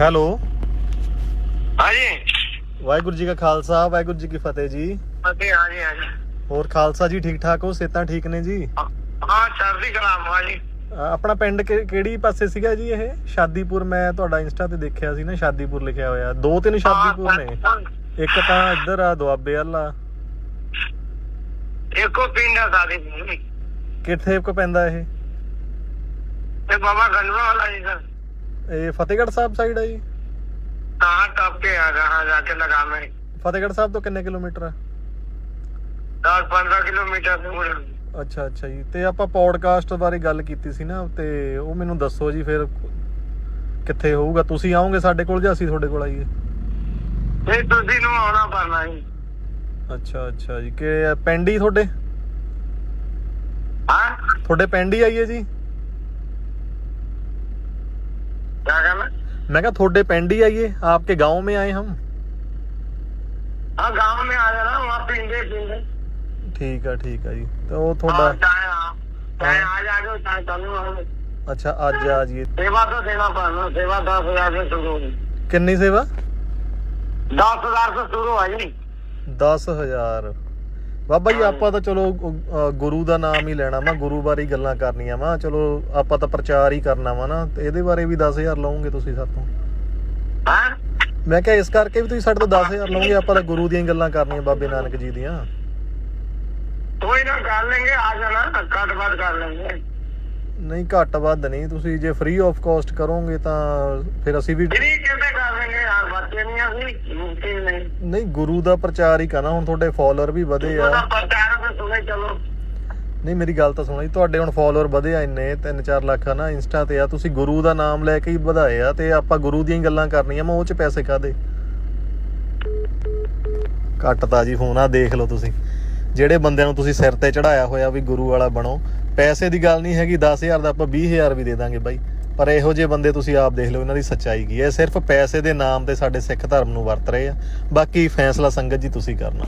Hello. ਹਾਂਜੀ। ਵਾਹਿਗੁਰੂ ਜੀ ਕਾ ਖਾਲਸਾ ਵਾਹਿਗੁਰੂ ਜੀ ਕੀ ਫਤਿਹ ਜੀ। ਅਤੇ ਹਾਂਜੀ ਹਾਂਜੀ। ਹੋਰ ਖਾਲਸਾ ਜੀ ਠੀਕ ਠਾਕ ਹੋ? ਸਿਹਤਾਂ ਠੀਕ ਨੇ ਜੀ? ਹਾਂ ਚੜ੍ਹਦੀ ਕਲਾ ਮਾ ਜੀ। ਆਪਣਾ ਪਿੰਡ ਕਿਹੜੀ ਪਾਸੇ ਸੀਗਾ ਜੀ ਇਹ? ਸ਼ਾਦੀਪੁਰ ਮੈਂ ਤੁਹਾਡਾ ਇੰਸਟਾ ਤੇ ਦੇਖਿਆ ਸੀ ਨਾ ਸ਼ਾਦੀਪੁਰ ਲਿਖਿਆ ਹੋਇਆ। ਦੋ ਤਿੰਨ ਸ਼ਾਦੀਪੁਰ ਨੇ? ਇੱਕ ਤਾਂ ਇੱਧਰ ਆ ਦੁਆਬੇ ਵਾਲਾ ਇੱਕੋ ਪਿੰਡ ਆ ਸਾਡੀ ਤੇ ਕਿੱਥੇ ਕੋ ਪੈਂਦਾ ਇਹ? ਬਾਬਾ ਗੰਡਵਾ ਵਾਲਾ ਜੀ ਸਰ। ਇਹ ਫਤਿਹਗੜ੍ਹ ਸਾਹਿਬ ਸਾਈਡ ਆ ਜੀ? ਟੱਪ ਕੇ ਆ ਰਹਾ ਜਾ ਕੇ ਲਗਾ ਮੈਂ। ਫਤਿਹਗੜ੍ਹ ਸਾਹਿਬ ਤੋਂ ਕਿੰਨੇ ਕਿਲੋਮੀਟਰ ਆ? 10 15 ਕਿਲੋਮੀਟਰ ਦੂਰ। ਅੱਛਾ ਅੱਛਾ ਜੀ। ਤੇ ਆਪਾਂ ਪੌਡਕਾਸਟ ਬਾਰੇ ਗੱਲ ਕੀਤੀ ਸੀ ਨਾ ਤੇ ਉਹ ਮੈਨੂੰ ਦੱਸੋ ਜੀ ਫਿਰ ਕਿੱਥੇ ਹੋਊਗਾ। ਤੁਸੀਂ ਆਓਗੇ ਸਾਡੇ ਕੋਲ ਜਾਂ ਅਸੀਂ ਤੁਹਾਡੇ ਕੋਲ ਆਈਏ? ਤੇ ਤੁਸੀਂ ਨੂੰ ਆਉਣਾ ਪੜਨਾ ਜੀ। ਅੱਛਾ ਅੱਛਾ ਜੀ। ਕਿ ਪਿੰਡ ਹੀ ਤੁਹਾਡੇ? ਹਾਂ? ਤੁਹਾਡੇ ਪਿੰਡ ਹੀ ਆਈਏ ਜੀ? क्या कहना? मैं कहा थोड़े पिंड ही आइए आपके गाँव में आए हम? हाँ गाँव में आ जाना वहाँ पिंडे ठीक है ठीक है जी। तो वो हाँ, थोड़ा चाहे हाँ। चाहे आज आ जाओ चाहे चालू आ जाओ अच्छा आज आ जाइए सेवा तो देना पड़ना सेवा दस हज़ार से शुरू होगी किन्नी सेवा? दस हज़ार से शुरू है जी। 10000 ਬਾਬਾ ਜੀ ਆਪਾਂ ਤਾਂ ਚਲੋ ਗੁਰੂ ਦਾ ਨਾਮ ਹੀ ਲੈਣਾ ਵਾ ਗੁਰੂ ਬਾਰੇ ਹੀ ਗੱਲਾਂ ਕਰਨੀਆਂ ਵਾ। ਚਲੋ ਆਪਾਂ ਤਾਂ ਪ੍ਰਚਾਰ ਹੀ ਕਰਨਾ ਵਾ ਨਾ। ਇਹਦੇ ਬਾਰੇ ਵੀ 10000 ਲਓਗੇ ਤੁਸੀਂ ਸਾਡੇ ਤੋਂ? ਹਾਂ? ਮੈਂ ਕਿਹਾ ਇਸ ਕਰਕੇ ਵੀ ਤੁਸੀਂ ਸਾਡੇ ਤੋਂ 10000 ਲਓਗੇ ਆਪਾਂ ਤਾਂ ਗੁਰੂ ਦੀਆਂ ਗੱਲਾਂ ਕਰਨੀਆਂ ਬਾਬੇ ਨਾਨਕ ਜੀ ਦੀਆਂ। ਕੋਈ ਨਾ ਕਰ ਲੈਂਗੇ ਆ ਜਾਣਾ ਕੱਟ ਬਾਤ ਕਰ ਲੈਂਗੇ। ਨਹੀਂ ਘੱਟ ਵੱਧ ਨਹੀਂ। ਤੁਸੀਂ ਜੇ ਫ੍ਰੀ ਆਫ ਕਾਸਟ ਕਰੋਗੇ ਤਾਂ ਫਿਰ ਅਸੀਂ ਵੀ ਜਿਹੜੀ ਕਿ ਦੁਨੀਆ ਹੋਈ ਨਹੀਂ ਨਹੀਂ ਗੁਰੂ ਦਾ ਪ੍ਰਚਾਰ ਹੀ ਕਰਨਾ ਹੁਣ ਤੁਹਾਡੇ ਫਾਲੋਅਰ ਵੀ ਵਧੇ ਆ। ਨਹੀਂ ਮੇਰੀ ਗੱਲ ਤਾਂ ਸੁਣੋ ਤੁਹਾਡੇ ਹੁਣ ਫਾਲੋਅਰ ਵਧੇ ਆ ਇੰਨੇ 3-4 ਲੱਖ ਆ ਇੰਸਟਾ ਤੇ ਆ ਤੁਸੀਂ ਗੁਰੂ ਦਾ ਨਾਮ ਲੈ ਕੇ ਹੀ ਵਧਾਏ ਆ ਤੇ ਆਪਾਂ ਗੁਰੂ ਦੀਆਂ ਹੀ ਗੱਲਾਂ ਕਰਨੀਆਂ ਮੈਂ ਚ ਪੈਸੇ ਕਾਦੇ ਕੱਟਤਾ ਜੀ ਫੋਨ ਆ ਦੇਖ ਲਓ ਤੁਸੀਂ। ਜਿਹੜੇ ਬੰਦੇ ਨੂੰ ਤੁਸੀਂ ਸਿਰ ਤੇ ਚੜਾਇਆ ਹੋਇਆ ਵੀ ਗੁਰੂ ਵਾਲਾ ਬਣੋ ਪੈਸੇ ਦੀ ਗੱਲ ਨਹੀਂ ਹੈਗੀ 10000 ਦਾ ਆਪਾਂ 20000 ਵੀ ਦੇ ਦਾਂਗੇ ਬਾਈ। ਪਰ ਇਹੋ ਜਿਹੇ ਬੰਦੇ ਤੁਸੀਂ ਆਪ ਦੇਖ ਲਓ, ਇਹਨਾਂ ਦੀ ਸੱਚਾਈ ਕੀ ਹੈ? ਸਿਰਫ ਪੈਸੇ ਦੇ ਨਾਮ ਤੇ ਸਾਡੇ ਸਿੱਖ ਧਰਮ ਨੂੰ ਵਰਤ ਰਹੇ ਆ। ਬਾਕੀ ਫੈਸਲਾ ਸੰਗਤ ਜੀ ਤੁਸੀਂ ਕਰਨਾ।